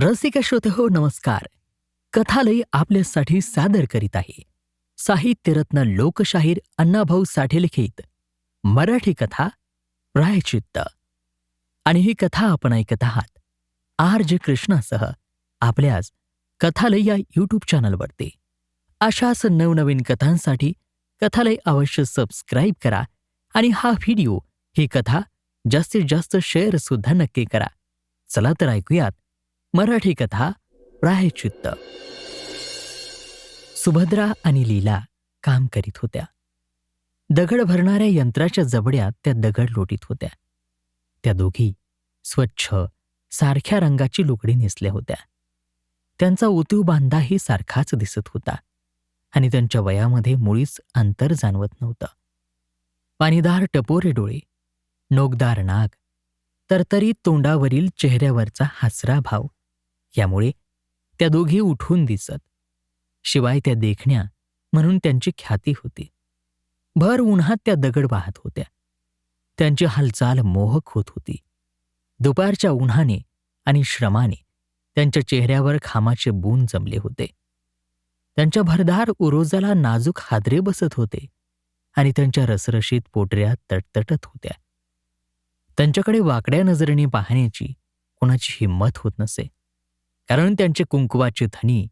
रसिक श्रोते हो नमस्कार. कथालय आपल्यासाठी सादर करीत आहे. साहित्यरत्न लोकशाहीर अण्णाभाऊ साठे लिखित. मराठी कथा प्रायचित्त आणि ही कथा आपण ऐकत आहात. आर जे कृष्णासह आपल्याच कथालय या यूट्यूब चॅनलवरती. अशाच नवनवीन कथांसाठी कथालय अवश्य सबस्क्राईब करा आणि हा व्हिडिओ ही कथा जास्तीत जास्त शेअर सुद्धा नक्की करा. चला तर ऐकूयात मराठी कथा प्रायचित्त सुभद्रा आणि लीला काम करीत होत्या. दगड भरणाऱ्या यंत्राच्या जबड्यात त्या दगड लोटीत होत्या. त्या दोघी स्वच्छ सारख्या रंगाची लुगडी नेसल्या होत्या. त्यांचा उतीव बांधाही सारखाच दिसत होता आणि त्यांच्या वयामध्ये मुळीच अंतर जाणवत नव्हतं. पाणीदार टपोरे डोळे नोकदार नाग तरतरीत तोंडावरील चेहऱ्यावरचा हासरा भाव यामुळे त्या दोघी उठून दिसत. शिवाय त्या देखण्या म्हणून त्यांची ख्याती होती. भर उन्हात त्या दगड वाहत होत्या. त्यांची हालचाल मोहक होत होती. दुपारच्या उन्हाने आणि श्रमाने त्यांच्या चेहऱ्यावर खामाचे बून जमले होते. त्यांच्या भरदार उरोजाला नाजूक हादरे बसत होते आणि त्यांच्या रसरशीत पोटऱ्या तटतटत होत्या. त्यांच्याकडे वाकड्या नजरेने पाहण्याची कोणाची हिंमत होत नसे. कारण त्यांचे कुंकुवाची धनी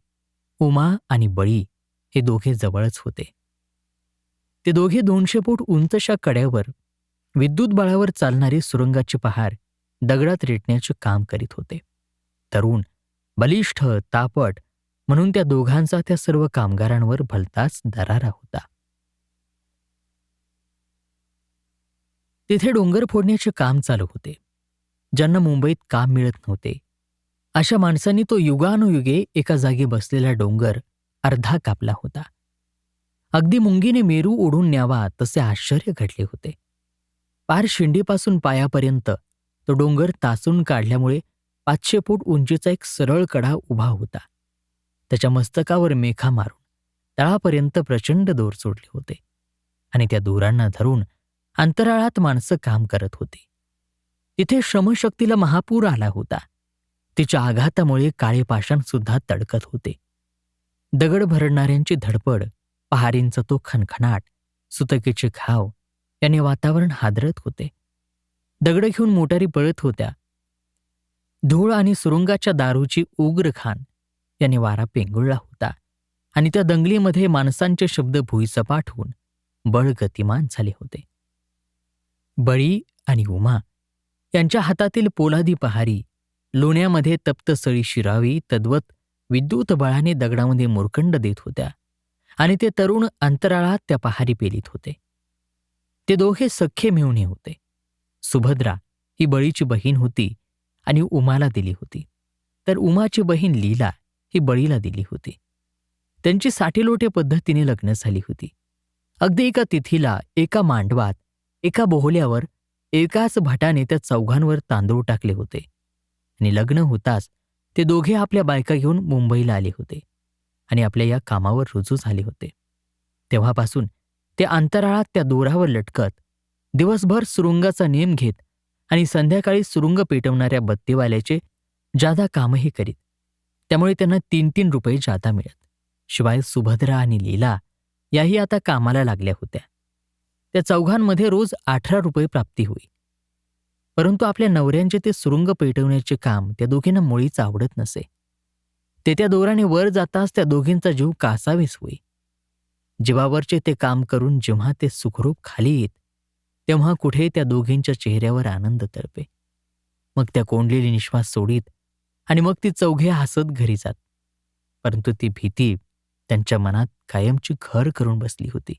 उमा आणि बळी हे दोघे जवळच होते. ते दोघे दोनशे फूट उंचशा कड्यावर विद्युत बळावर चालणारी सुरुंगाची पहार दगडात रेटण्याचे काम करीत होते. तरुण बलिष्ठ तापट म्हणून त्या दोघांचा त्या सर्व कामगारांवर भलताच दरारा होता. तिथे डोंगर फोडण्याचे काम चालू होते. ज्यांना मुंबईत काम मिळत नव्हते अशा माणसांनी तो युगानुयुगे एका जागी बसलेला डोंगर अर्धा कापला होता. अगदी मुंगीने मेरू ओढून न्यावा तसे आश्चर्य घडले होते. पार शिंडीपासून पायापर्यंत तो डोंगर तासून काढल्यामुळे पाचशे फूट उंचीचा एक सरळ कडा उभा होता. त्याच्या मस्तकावर मेखा मारून तळापर्यंत प्रचंड दोर सोडले होते आणि त्या दोरांना धरून अंतराळात माणसं काम करत होती. तिथे श्रमशक्तीला महापूर आला होता. तिच्या आघातामुळे काळे पाषाण सुद्धा तडकत होते. दगड भरडणाऱ्यांची धडपड पहारींचा तो खणखणाट सुतकेचे घाव याने वातावरण हादरत होते. दगड घेऊन मोटारी पळत होत्या. धूळ आणि सुरुंगाच्या दारूची उग्र खान याने वारा पेंगुळला होता आणि त्या दंगलीमध्ये माणसांचे शब्द भुईसपाट होऊन बळ गतिमान झाले होते. बळी आणि उमा यांच्या हातातील पोलादी पहारी लोण्यामध्ये तप्त सळी शिरावी तद्वत विद्युत बळाने दगडामध्ये मुरकंड देत होत्या आणि ते तरुण अंतराळात त्या पहारी पेलीत होते. ते दोघे सख्खे मिळून होते. सुभद्रा ही बळीची बहीण होती आणि उमाला दिली होती. तर उमाची बहीण लीला ही बळीला दिली होती. त्यांची साठीलोटे पद्धतीने लग्न झाली होती. अगदी एका तिथीला एका मांडवात एका बोहल्यावर एकाच भटाने त्या चौघांवर तांदूळ टाकले होते. आणि लग्न होताच ते दोघे आपल्या बायका घेऊन मुंबईला आले होते आणि आपल्या या कामावर रुजू झाले होते. तेव्हापासून ते अंतराळात त्या दोरावर लटकत दिवसभर सुरुंगाचा नेम घेत आणि संध्याकाळी सुरुंग पेटवणाऱ्या बत्तीवाल्याचे जादा कामही करीत. त्यामुळे त्यांना तीन तीन रुपये जादा मिळत. शिवाय सुभद्रा आणि लीला याही आता कामाला लागल्या होत्या. त्या चौघांमध्ये रोज अठरा रुपये प्राप्ती होई. परंतु आपल्या नवऱ्यांचे ते सुरुंग पेटवण्याचे काम त्या दोघींना मुळीच आवडत नसे. ते त्या दोराने वर जाताच त्या दोघींचा जीव कासावीस होई. जीवावरचे ते काम करून जेव्हा ते सुखरूप खाली येत तेव्हा कुठे त्या दोघींच्या चेहऱ्यावर आनंद तळपे. मग त्या कोंडलेली निश्वास सोडीत आणि मग ती चौघे हसत घरी जात. परंतु ती भीती त्यांच्या मनात कायमची घर करून बसली होती.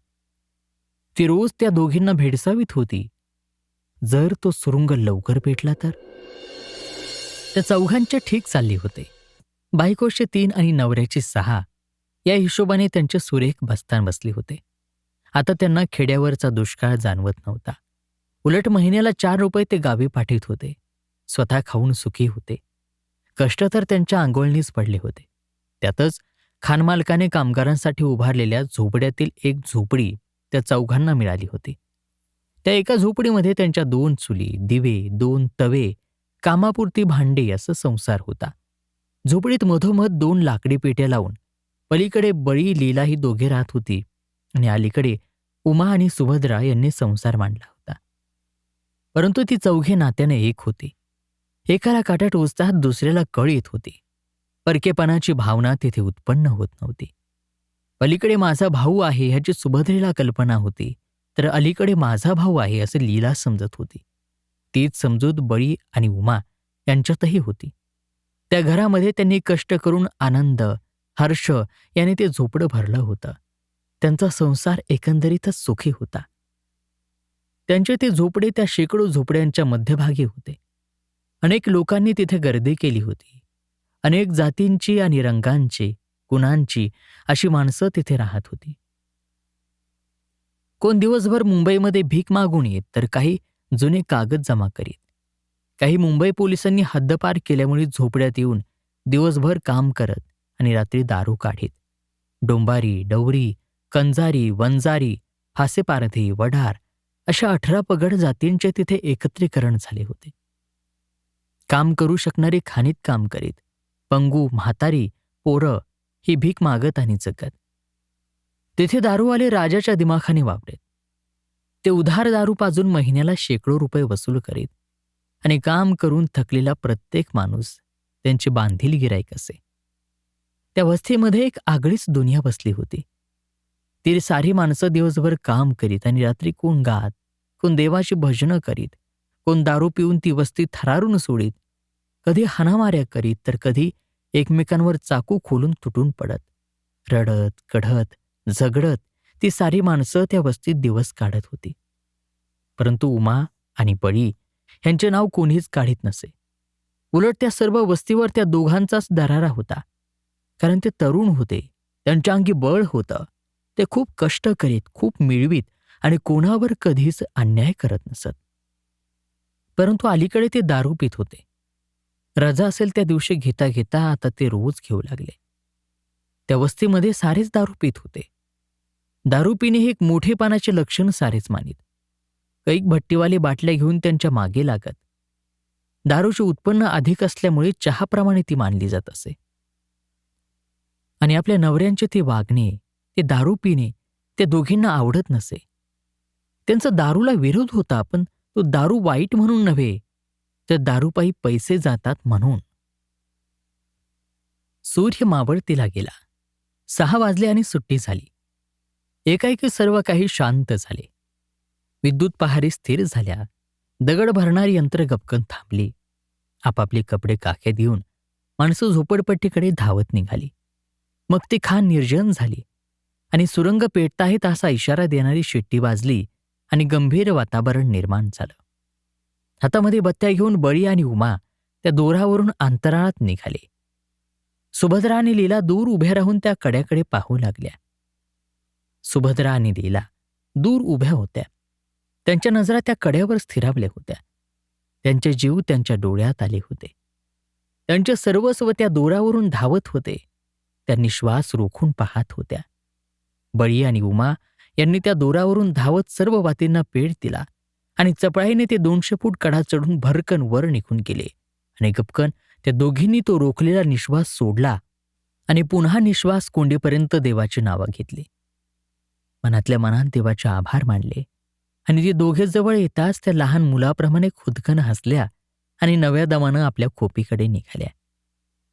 ती रोज त्या दोघींना भेडसावीत होती. जर तो सुरुंग लवकर पेटला तर? त्या चौघांचे ठीक चालली होते. बायकोचे तीन आणि नवऱ्याची सहा या हिशोबाने त्यांचे सुरेख बस्तान बसले होते. आता त्यांना खेड्यावरचा दुष्काळ जाणवत नव्हता. उलट महिन्याला चार रुपये ते गावी पाठवित होते. स्वतः खाऊन सुखी होते. कष्ट तर त्यांच्या आंघोळणीच पडले होते. त्यातच खानमालकाने कामगारांसाठी उभारलेल्या झोपड्यातील एक झोपडी त्या चौघांना मिळाली होती. त्या एका झोपडीमध्ये त्यांच्या दोन चुली दिवे दोन तवे कामापुरती भांडे असं संसार होता. झोपडीत मधोमध दोन लाकडी पेट्या लावून पलीकडे बळी लीला ही दोघे राहत होती आणि अलीकडे उमा आणि सुभद्रा यांनी संसार मांडला होता. परंतु ती चौघे नात्याने एक होती. एकाला काटा टोचतात दुसऱ्याला कळ येत होती. परकेपणाची भावना तिथे उत्पन्न होत नव्हती. पलीकडे माझा भाऊ आहे ह्याची सुभद्रेला कल्पना होती. तर अलीकडे माझा भाऊ आहे असे लीला समजत होती. तीच समजूत बळी आणि उमा यांच्यातही होती. त्या घरामध्ये त्यांनी कष्ट करून आनंद हर्ष याने ते झोपडं भरलं होतं. त्यांचा संसार एकंदरीतच सुखी होता. त्यांचे ते झोपडे त्या शेकडो झोपड्यांच्या मध्यभागी होते. अनेक लोकांनी तिथे गर्दी केली होती. अनेक जातींची आणि रंगांची गुणांची अशी माणसं तिथे राहत होती. कोण दिवसभर मुंबईमध्ये भीक मागून येत तर काही जुने कागद जमा करीत. काही मुंबई पोलिसांनी हद्दपार केल्यामुळे झोपड्यात येऊन दिवसभर काम करत आणि रात्री दारू काढीत. डोंबारी डवरी कंजारी वंजारी फासेपारधी वढार अशा अठरा पगड जातींचे तिथे एकत्रीकरण झाले होते. काम करू शकणारे खाणीत काम करीत. पंगू म्हातारी पोरं ही भीक मागत आणि जगत. तेथे दारूवाले राजाच्या दिमाखाने वापरेत ते उधार दारू पाजून महिन्याला शेकडो रुपये वसूल करीत आणि काम करून थकलेला प्रत्येक माणूस त्यांची बांधील गिराईक असे त्या वस्तीमध्ये एक आगळीच दुनिया बसली होती. ती सारी माणसं दिवसभर काम करीत आणि रात्री कोण गात कोण देवाची भजनं करीत कोण दारू पिऊन ती वस्ती थरारून सोडीत कधी हाणामाऱ्या करीत तर कधी एकमेकांवर चाकू खोलून तुटून पडत रडत कढत झगडत ती सारी माणसं त्या वस्तीत दिवस काढत होती. परंतु उमा आणि बळी ह्यांचे नाव कोणीच काढीत नसे. उलट त्या सर्व वस्तीवर त्या दोघांचाच दरारा होता. कारण ते तरुण होते त्यांच्या अंगी बळ होतं ते खूप कष्ट करीत खूप मिळवीत आणि कोणावर कधीच अन्याय करत नसत. परंतु अलीकडे ते दारू पित होते. रजा असेल त्या दिवशी घेता घेता आता ते रोज घेऊ लागले. त्या वस्तीमध्ये सारेच दारू पित होते. दारू पिणे हे एक मोठेपणाचे लक्षण सारेच मानित. कैक भट्टीवाले बाटल्या घेऊन त्यांच्या मागे लागत. दारूचे उत्पन्न अधिक असल्यामुळे चहाप्रमाणे ती मानली जात असे. आणि आपल्या नवऱ्यांचे ते वागणे ते दारू पिणे ते दोघींना आवडत नसे. त्यांचा दारूला विरोध होता पण तो दारू वाईट म्हणून नव्हे तर दारूपायी पैसे जातात म्हणून. सूर्य मावळतीला गेला. सहा वाजले आणि सुट्टी झाली. एकाएकी सर्व काही शांत झाले. विद्युत पहारी स्थिर झाल्या. दगड भरणारी यंत्र गपकन थांबली. आपापले कपडे काखे देऊन माणसं झोपडपट्टीकडे धावत निघाली. मग ती खान निर्जन झाली आणि सुरंग पेटताहेत असा इशारा देणारी शिट्टी वाजली आणि गंभीर वातावरण निर्माण झालं. हातामध्ये बत्त्या घेऊन बळी आणि उमा त्या दोरावरून अंतराळात निघाले. सुभद्रा आणि लीला दूर उभ्या राहून त्या कड्याकडे पाहू लागल्या. सुभद्रा आणि लीला दूर उभ्या होत्या. त्यांच्या नजरा त्या कड्यावर स्थिरावल्या होत्या. त्यांचे जीव त्यांच्या डोळ्यात आले होते. त्यांचे सर्वस्व त्या दोरावरून धावत होते. त्यांनी श्वास रोखून पाहत होत्या. बळी आणि उमा यांनी त्या दोरावरून धावत सर्व वातींना पेट दिला आणि चपळाईने ते दोनशे फूट कडा चढून भरकन वर निघून गेले आणि गपकन त्या दोघींनी तो रोखलेला निश्वास सोडला आणि पुन्हा निश्वास कोंडीपर्यंत देवाची नावं घेतली. मनातल्या मनात देवाचे आभार मानले. आणि ते दोघे जवळ येताच त्या लहान मुलाप्रमाणे खुदकन हसल्या आणि नव्या दमानं आपल्या खोपीकडे निघाल्या.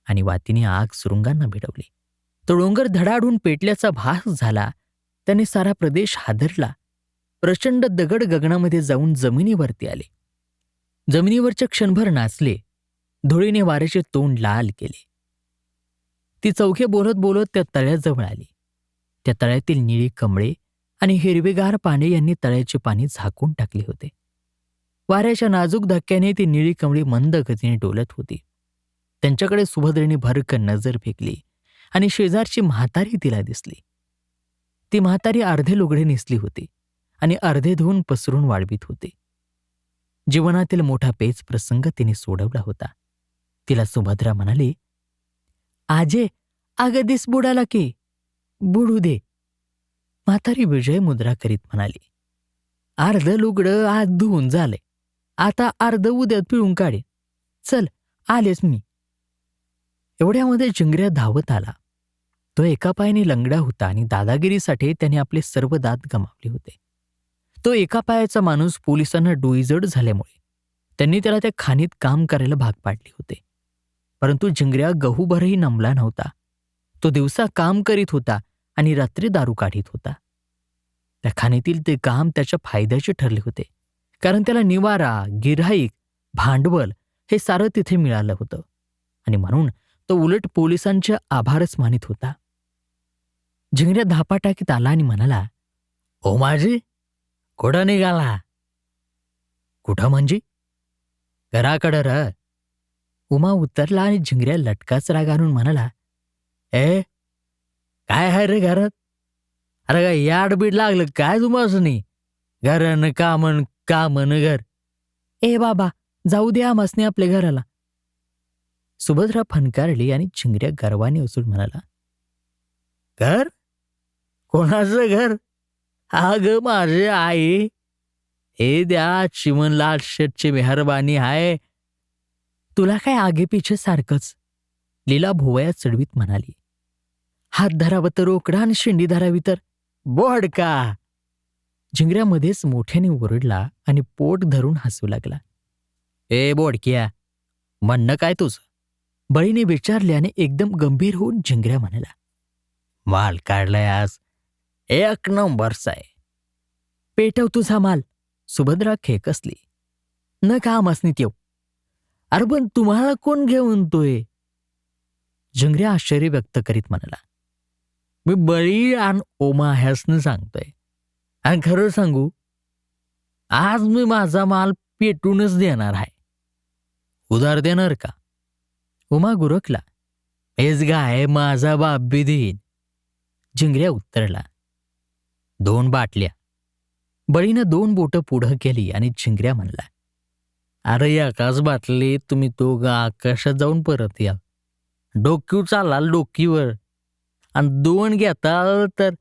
आणि वातीने आग सुरुंगांना भिडवली. तो डोंगर धडाडून पेटल्याचा भास झाला. त्याने सारा प्रदेश हादरला. प्रचंड दगड गगनामध्ये जाऊन जमिनीवरती आले. जमिनीवरचे क्षणभर नाचले. धुळीने वाऱ्याचे तोंड लाल केले. ती चौघे बोलत बोलत त्या तळ्याजवळ आली. त्या तळ्यातील निळी कमळे आणि हिरवेगार पाने यांनी तळ्याचे पाणी झाकून टाकले होते. वाऱ्याच्या नाजूक धक्क्याने ती निळी कमळी मंद गतीने डोलत होती. त्यांच्याकडे सुभद्रेने भरकन नजर फेकली आणि शेजारची म्हातारी तिला दिसली. ती म्हातारी अर्धे लुगडे नेसली होती आणि अर्धे धुवून पसरून वाढवीत होते. जीवनातील मोठा पेच प्रसंग तिने सोडवला होता. तिला सुभद्रा म्हणाली आजे अगदीस बुडाला की. बुडू दे. म्हातारी विजय मुद्रा करीत म्हणाली अर्ध लुगडं आज धुवून झालंय. आता अर्ध उद्यात पिळून काढे चल आलेच मी. एवढ्यामध्ये जिंगऱ्या धावत आला. तो एका पायाने लंगडा होता आणि दादागिरीसाठी त्याने आपले सर्व दात गमावले होते. तो एका पायाचा माणूस पोलिसांना डोईजड झाल्यामुळे त्यांनी त्याला त्या खाणीत काम करायला भाग पाडले होते. परंतु जिंगऱ्या गहूभरही नमला नव्हता. तो दिवसा काम करीत होता आणि रात्री दारू काढीत होता. त्या खाणीतील ते काम त्याच्या फायद्याचे ठरले होते कारण त्याला निवारा गिऱ्हाईक भांडवल हे सारं तिथे मिळालं होतं आणि म्हणून तो उलट पोलिसांचे आभारच मानित होता. झिंगऱ्या धापा टाकीत आला आणि म्हणाला ओ माझी कुठं निघाला? कुठं म्हणजे? घराकडं र उमा उतरला आणि झिंगऱ्या लटकाच राग आणून म्हणाला ए काय आहे रे घरात? अरे काय याड बीड लागलं काय तुम्हाला नाही घरानं कामन कामन घर. ए बाबा जाऊ द्या मसने आपल्या घराला. सुभद्रा फनकारली आणि झिंगऱ्या गर्वाने उचलून म्हणाला घर? कोणाचं घर? अग माझे आई. हे द्या चिमनलाल शेटची मेहरबानी आहे तुला काय आगे पिछे सारखंच? लीला भोवया चढवीत म्हणाली. हात धरावं तर रोकडा आणि शेंडी धरावी तर. बोडका झिंगऱ्यामध्येच मोठ्याने ओरडला आणि पोट धरून हसू लागला. ए बोडक्या म्हणणं काय तुझं? बळीने विचारल्याने एकदम गंभीर होऊन झिंगऱ्या म्हणाला. माल काढलाय आज. एक नंबरचा आहे. पेटव तुझा माल. सुभद्रा खेकसली. न काम मसनीत येऊ अरे पण तुम्हाला कोण घेऊन तोय झिंगऱ्या आश्चर्य व्यक्त करीत म्हणाला. मी बळी आणि ओमा ह्यासनं सांगतोय. आणि खरं सांगू आज मी माझा माल पेटूनच देणार आहे. उधार देणार का? उमा गुरकला हेच गाय माझा बाप बी देईन. जिंगऱ्या उत्तरला दोन बाटल्या. बळीनं दोन बोटं पुढं केली आणि झिंगऱ्या म्हणला अरे एकाच बाटली तुम्ही तो गा आकाशात जाऊन परत या. डोक्यू चालाल डोकीवर आणि दोन घेताल तर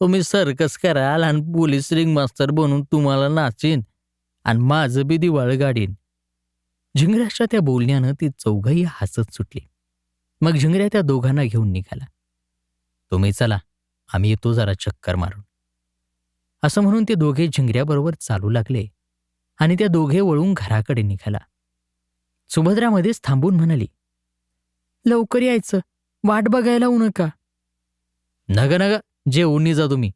तुम्ही सर्कस कराल आणि पोलीस रिंग मास्तर बनून तुम्हाला नाचीन आणि माझं बी दिवाळ गाडीन. झिंगऱ्याच्या त्या बोलण्यानं ती चौघही हसत सुटली. मग झिंगऱ्या त्या दोघांना घेऊन निघाला. तुम्ही चला आम्ही येतो जरा चक्कर मारून. असं म्हणून ते दोघे झिंगऱ्याबरोबर चालू लागले आणि त्या दोघे वळून घराकडे निघाला. सुभद्रामध्येच थांबून म्हणाली लवकर यायचं वाट बघायला येऊ नका. नग नग जेवून जा तुम्ही.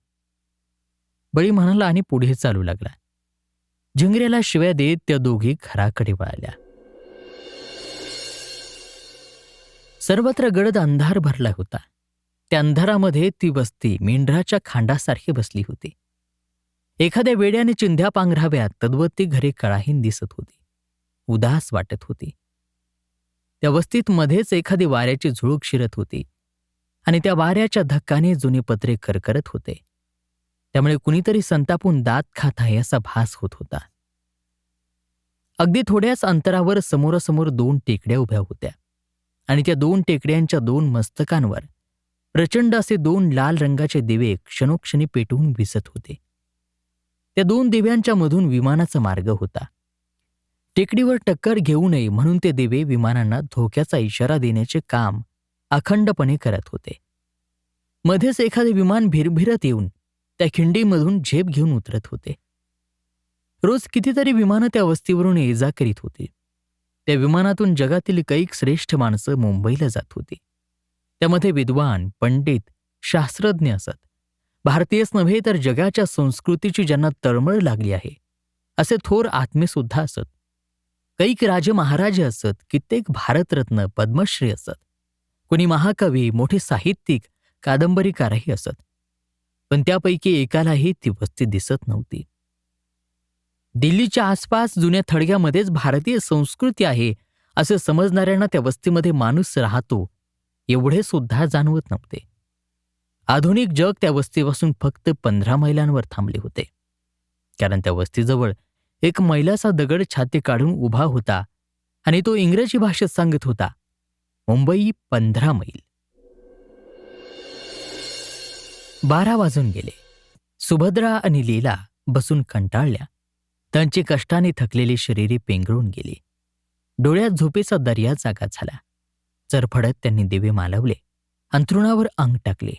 बळी म्हणाला आणि पुढे चालू लागला. झिंगऱ्याला शिव्या देत त्या दोघी घराकडे वळाल्या. सर्वत्र गडद अंधार भरला होता. त्या अंधारामध्ये ती वस्ती मेंढराच्या खांडासारखी बसली होती. एखाद्या वेड्याने चिंध्या पांघराव्यात तद्वत ती घरे कळाहीन दिसत होती. उदास वाटत होती. त्या वस्तीत मध्येच एखादी वाऱ्याची झुळूक शिरत होती. आणि त्या वाऱ्याच्या धक्काने जुने पत्रे करकरत होते. त्यामुळे कुणीतरी संतापून दात खात आहे असा भास होत होता. अगदी थोड्याच अंतरावर समोरासमोर दोन टेकड्या उभ्या होत्या आणि त्या दोन टेकड्यांच्या दोन मस्तकांवर प्रचंड असे दोन लाल रंगाचे दिवे क्षणोक्षणी पेटवून विसत होते. त्या दोन दिव्यांच्या मधून विमानाचा मार्ग होता. टेकडीवर टक्कर घेऊ नये म्हणून ते दिवे विमानांना धोक्याचा इशारा देण्याचे काम अखंडपणे करत होते. मध्येच एखादे विमान भिरभिरत येऊन त्या खिंडीमधून झेप घेऊन उतरत होते. रोज कितीतरी विमानं त्या वस्तीवरून ये जा करीत होती. त्या विमानातून जगातील कैक श्रेष्ठ माणसं मुंबईला जात होती. त्यामध्ये विद्वान पंडित शास्त्रज्ञ असत. भारतीयच नव्हे तर जगाच्या संस्कृतीची ज्यांना तळमळ लागली आहे असे थोर आत्मेसुद्धा असत. कैक राजे महाराजे असत कित्येक भारतरत्न पद्मश्री असत. कुणी महाकवी मोठे साहित्यिक कादंबरीकारही असत. पण त्यापैकी एकालाही ती वस्ती दिसत नव्हती. दिल्लीच्या आसपास जुन्या थडग्यामध्येच भारतीय संस्कृती आहे असे समजणाऱ्यांना त्या वस्तीमध्ये माणूस राहतो एवढे सुद्धा जाणवत नव्हते. आधुनिक जग त्या वस्तीपासून फक्त पंधरा मैलांवर थांबले होते. कारण त्या वस्तीजवळ एक मैलाचा दगड छाती काढून उभा होता आणि तो इंग्रजी भाषेत सांगत होता मुंबई पंधरा मैल. बारा वाजून गेले. सुभद्रा आणि लीला बसून कंटाळल्या. त्यांची कष्टाने थकलेली शरीरे पेंगळून गेली. डोळ्यात झोपेचा दर्या जागा झाला. चरफडत त्यांनी दिवे मालवले. अंथरुणावर अंग टाकले.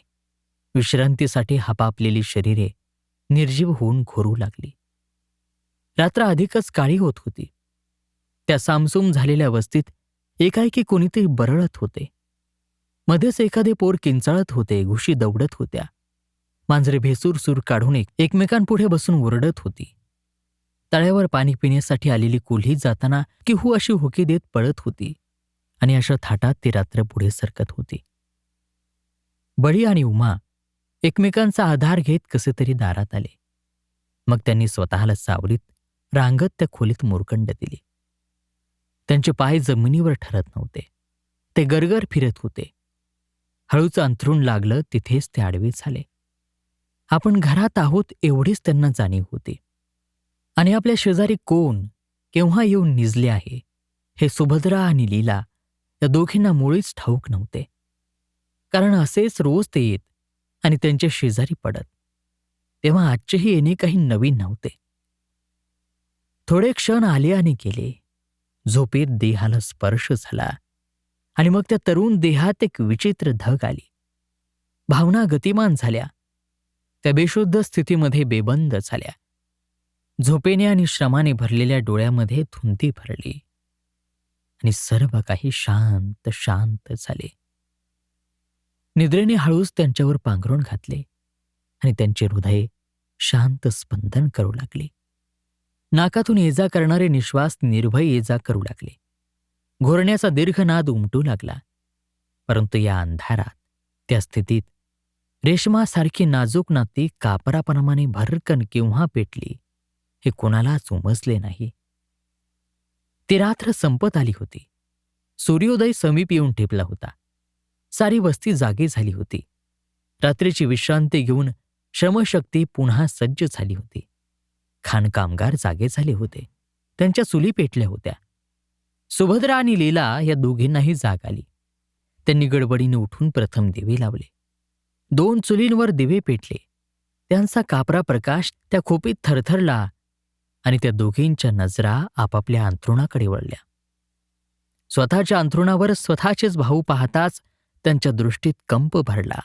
विश्रांतीसाठी हापापलेली शरीरे निर्जीव होऊन घोरू लागली. रात्र अधिकच काळी होत होती. त्या सामसूम झालेल्या वस्तीत एकाएकी कोणीतरी बरळत होते. मध्येच एखादे पोर किंचाळत होते घुशी दौडत होत्या. मांजरे भेसूर सूर काढून एक- एकमेकांपुढे बसून ओरडत होती. तळ्यावर पाणी पिण्यासाठी आलेली कुल्ही जाताना किहू अशी होकी देत पळत होती आणि अशा थाटात ती रात्र पुढे सरकत होती. बळी आणि उमा एकमेकांचा आधार घेत कसे तरी दारात आले. मग त्यांनी स्वतःला सावलीत रांगत त्या खोलीत मोरकंड दिली. त्यांचे पाय जमिनीवर ठरत नव्हते. ते गरगर फिरत होते. हळूच अंथरूण लागलं तिथेच ते आडवे झाले. आपण घरात आहोत एवढीच त्यांना जाणीव होती. आणि आपल्या शेजारी कोण केव्हा येऊन निजले आहे हे सुभद्रा आणि लीला या दोघींना मुळीच ठाऊक नव्हते. कारण असेच रोज ते येत आणि त्यांच्या शेजारी पडत. तेव्हा आजचेही येणे काही नवीन नव्हते. थोडे क्षण आले आणि गेले. झोपेत देहाला स्पर्श झाला आणि मग त्या तरुण देहात एक विचित्र धग आली. भावना गतिमान झाल्या. त्या बेशुद्ध स्थितीमध्ये बेबंद झाल्या. झोपेने आणि श्रमाने भरलेल्या डोळ्यामध्ये धुंती भरली. आणि सर्व काही शांत शांत झाले. निद्रेने हळूच त्यांच्यावर पांघरून घातले आणि त्यांचे हृदय शांत स्पंदन करू लागले. नाकातून ये जा करणारे निश्वास निर्भय ये जा करू लागले. घोरण्याचा दीर्घ नाद उमटू लागला. परंतु या अंधारात त्या स्थितीत रेशमासारखी नाजूक नाती कापराप्रमाणे भरकन केव्हा पेटली हे कोणालाच उमजले नाही. ती रात्र संपत आली होती. सूर्योदय समीप येऊन ठेपला होता. सारी वस्ती जागी झाली होती. रात्रीची विश्रांती घेऊन श्रमशक्ती पुन्हा सज्ज झाली होती. खाणकामगार जागे झाले होते. त्यांच्या चुली पेटल्या होत्या. सुभद्रा आणि लीला या दोघींनाही जाग आली. त्यांनी गडबडीने उठून प्रथम दिवे लावले. दोन चुलींवर दिवे पेटले. त्यांचा कापरा प्रकाश त्या खोपीत थरथरला आणि त्या दोघींच्या नजरा आपापल्या अंथरुणाकडे वळल्या. स्वतःच्या अंथरुणावर स्वतःचेच भाऊ पाहताच त्यांच्या दृष्टीत कंप भरला.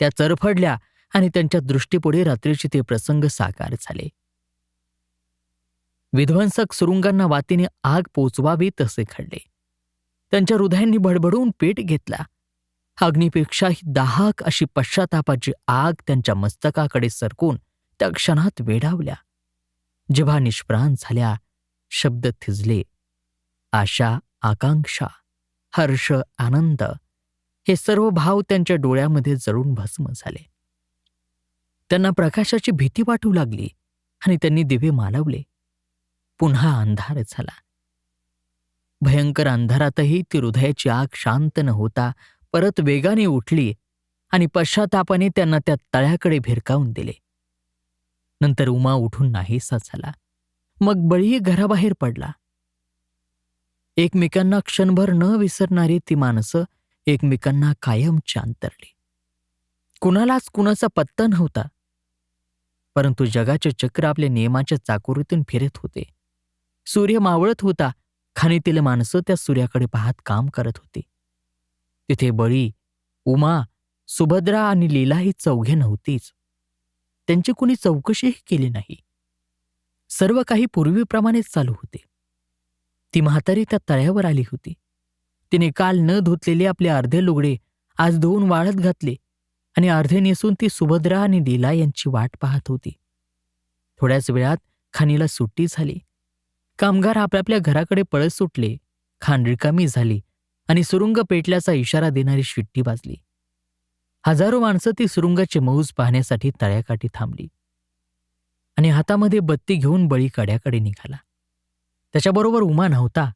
त्या चरफडल्या आणि त्यांच्या दृष्टीपुढे रात्रीचे ते प्रसंग साकार झाले. विध्वंसक सुरुंगांना वातीने आग पोचवावी तसे घडले. त्यांच्या हृदयांनी भडभडून पेट घेतला. अग्नीपेक्षाही दाहक अशी पश्चातापाची आग त्यांच्या मस्तकाकडे सरकून त्या क्षणात वेढावल्या. जेव्हा निष्प्राण झाल्या शब्द थिजले आशा आकांक्षा हर्ष आनंद हे सर्व भाव त्यांच्या डोळ्यामध्ये जळून भस्म झाले. त्यांना प्रकाशाची भीती वाटू लागली आणि त्यांनी दिवे मालवले. पुन्हा अंधार झाला. भयंकर अंधारातही ती हृदयाची आग शांत न होता परत वेगाने उठली आणि पश्चातापाने त्यांना त्या तळ्याकडे भिरकावून दिले. नंतर उमा उठून नाहीसा झाला. मग बळी घराबाहेर पडला. एकमेकांना क्षणभर न विसरणारी ती माणसं एकमेकांना कायम चांतरली कुणालाच कुणाचा पत्ता नव्हता. परंतु जगाचे चक्र आपल्या नियमाच्या चाकोरीतून फिरत होते. सूर्य मावळत होता. खाणीतील माणसं त्या सूर्याकडे पाहत काम करत होती. तिथे बळी उमा सुभद्रा आणि लीला ही चौघे नव्हतीच. त्यांची कुणी चौकशीही केली नाही. सर्व काही पूर्वीप्रमाणेच चालू होते. ती म्हातारी त्या तळ्यावर आली होती. तिने काल न धुतलेले आपले अर्धे लुगडे आज धुवून वाळत घातले आणि अर्धे नेसून ती सुभद्रा आणि लीला यांची वाट पाहत होती. थोड्याच वेळात खाणीला सुट्टी झाली. कामगार आपापल्या घराकडे पळत सुटले. खाण रिकामी झाली आणि सुरुंग पेटल्याचा इशारा देणारी शिट्टी वाजली. हजारो माणसं ती सुरुंगाची मौज पाहण्यासाठी तळ्याकाठी थांबली. आणि हातामध्ये बत्ती घेऊन बळी कड्याकडे निघाला. त्याच्याबरोबर उमा नव्हता.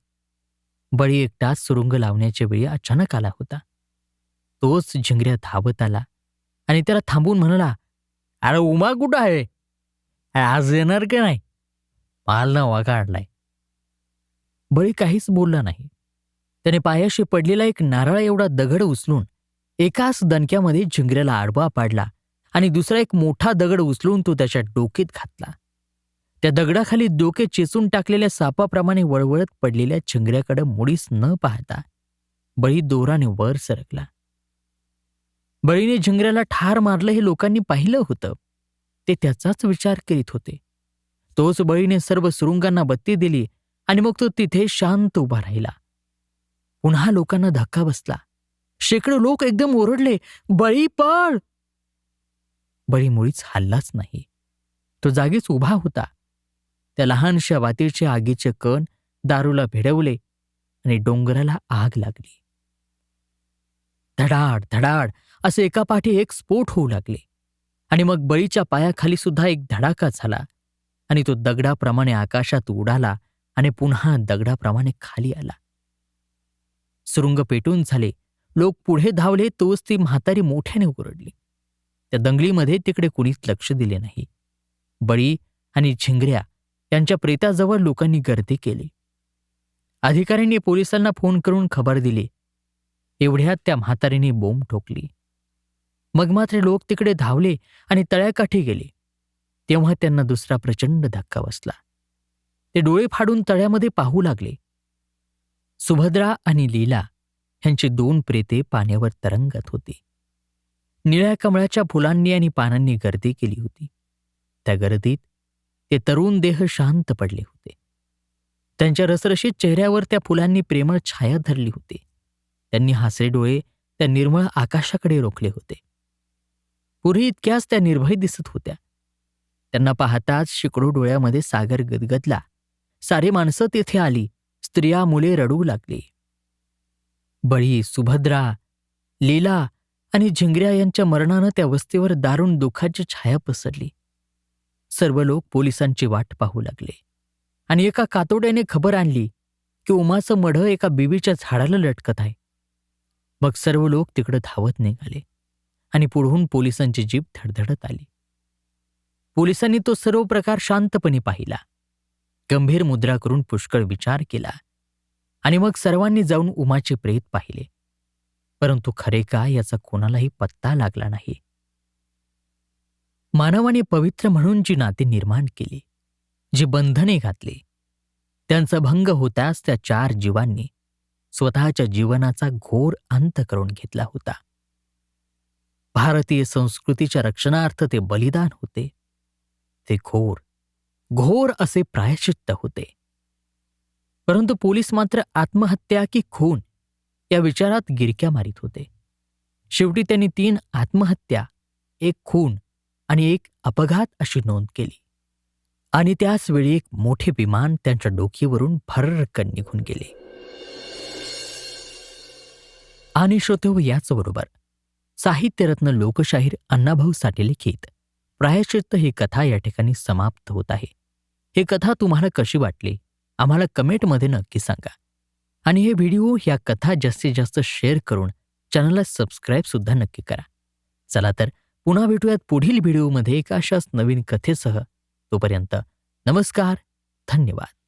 बळी एकटाच सुरुंग लावण्याच्या वेळी अचानक आला होता. तोच झिंगऱ्या धावत आला आणि त्याला थांबून म्हणाला अरे उमा कुठं आहे? आज येणार की नाही? माल नवा काढलाय बळी काहीच बोलला नाही. त्याने पायाशी पडलेला एक नारळ एवढा दगड उचलून एकाच दणक्यामध्ये झिंगऱ्याला आडवा पाडला आणि दुसरा एक मोठा दगड उचलून तो त्याच्या डोक्यात घातला. त्या दगडाखाली डोके चेचून टाकलेल्या सापाप्रमाणे वळवळत पडलेल्या झिंगऱ्याकडे मुडीस न पाहता बळी दोराने वर सरकला. बळीने झिंगऱ्याला ठार मारलं हे लोकांनी पाहिलं होतं. ते त्याचाच विचार करीत होते. तोच बळीने सर्व सुरुंगांना बत्ती दिली आणि मग तो तिथे शांत उभा राहिला. पुन्हा लोकांना धक्का बसला. शेकडो लोक एकदम ओरडले बळी पळ बळी मुळीच हल्लाच नाही. तो जागीच उभा होता. त्या लहानशा वातीचे आगीचे कण दारूला भिडवले आणि डोंगराला आग लागली. धडाड धडाड असे एकापाठी एक स्फोट होऊ लागले. आणि मग बळीच्या पायाखाली सुद्धा एक धडाका झाला आणि तो दगडाप्रमाणे आकाशात उडाला आणि पुन्हा दगडाप्रमाणे खाली आला. सुरुंग पेटून झाले. लोक पुढे धावले तोच ती म्हातारी मोठ्याने ओरडली. त्या दंगलीमध्ये तिकडे कुणीच लक्ष दिले नाही. बळी आणि झिंगऱ्या यांच्या प्रेताजवळ लोकांनी गर्दी केली. अधिकाऱ्यांनी पोलिसांना फोन करून खबर दिली. एवढ्यात त्या म्हातारीने बोंब ठोकली. मग मात्र लोक तिकडे धावले आणि तळ्याकाठी गेले. तेव्हा त्यांना दुसरा प्रचंड धक्का बसला. ते डोळे फाडून तळ्यामध्ये पाहू लागले. सुभद्रा आणि लीला ह्यांची दोन प्रेते पाण्यावर तरंगत होती. निळ्या कमळाच्या फुलांनी आणि पानांनी गर्दी केली होती. त्या गर्दीत ते तरुण देह शांत पडले होते. त्यांच्या रसरशीत चेहऱ्यावर त्या फुलांनी प्रेमळ छाया धरली होती. त्यांनी हासरे डोळे त्या निर्मळ आकाशाकडे रोखले होते. पूर्वी इतक्याच त्या निर्भय दिसत होत्या. त्यांना पाहताच शिकडो डोळ्यामध्ये सागर गदगदला. सारे माणसं तेथे आली. स्त्रिया मुले रडू लागली. बळी सुभद्रा लीला आणि झिंगऱ्या यांच्या मरणानं त्या वस्तीवर दारुण दुःखाची छाया पसरली. सर्व लोक पोलिसांची वाट पाहू लागले आणि एका कातोड्याने खबर आणली की उमाचं मढं एका बिबीच्या झाडाला लटकत आहे. मग सर्व लोक तिकडं धावत निघाले आणि पुढून पोलिसांची जीप धडधडत आली. पोलिसांनी तो सर्व प्रकार शांतपणे पाहिला. गंभीर मुद्रा करून पुष्कळ विचार केला आणि मग सर्वांनी जाऊन उमाचे प्रेत पाहिले. परंतु खरे का याचा कोणालाही पत्ता लागला नाही. मानवाने पवित्र म्हणून जी नाते निर्माण केली जी बंधने घातली त्यांचा भंग होताच त्या चार जीवांनी स्वतःच्या जीवनाचा घोर अंत करून घेतला होता. भारतीय संस्कृतीच्या रक्षणार्थ ते बलिदान होते ते घोर घोर असे प्रायश्चित्त होते. परंतु पोलीस मात्र आत्महत्या की खून या विचारात गिरक्या मारित होते. शेवटी त्यांनी तीन आत्महत्या एक खून आणि एक अपघात अशी नोंद केली. आणि त्याच वेळी एक मोठे विमान त्यांच्या डोकीवरून भररक्कन निघून गेले. आणि श्रोतेव याचबरोबर साहित्यरत्न लोकशाहीर अण्णाभाऊ साठे लिखित प्रायश्चित्त ही कथा या ठिकाणी समाप्त होत आहे. ही कथा तुम्हाला कशी वाटली? आम्हाला कमेंटमध्ये नक्की सांगा. आणि हे व्हिडिओ या कथा जास्तीत जास्त शेअर करून चॅनलला सबस्क्राईब सुद्धा नक्की करा. चला तर पुन्हा भेटूयात पुढील व्हिडिओमध्ये एका अशाच नवीन कथेसह. तोपर्यंत नमस्कार धन्यवाद.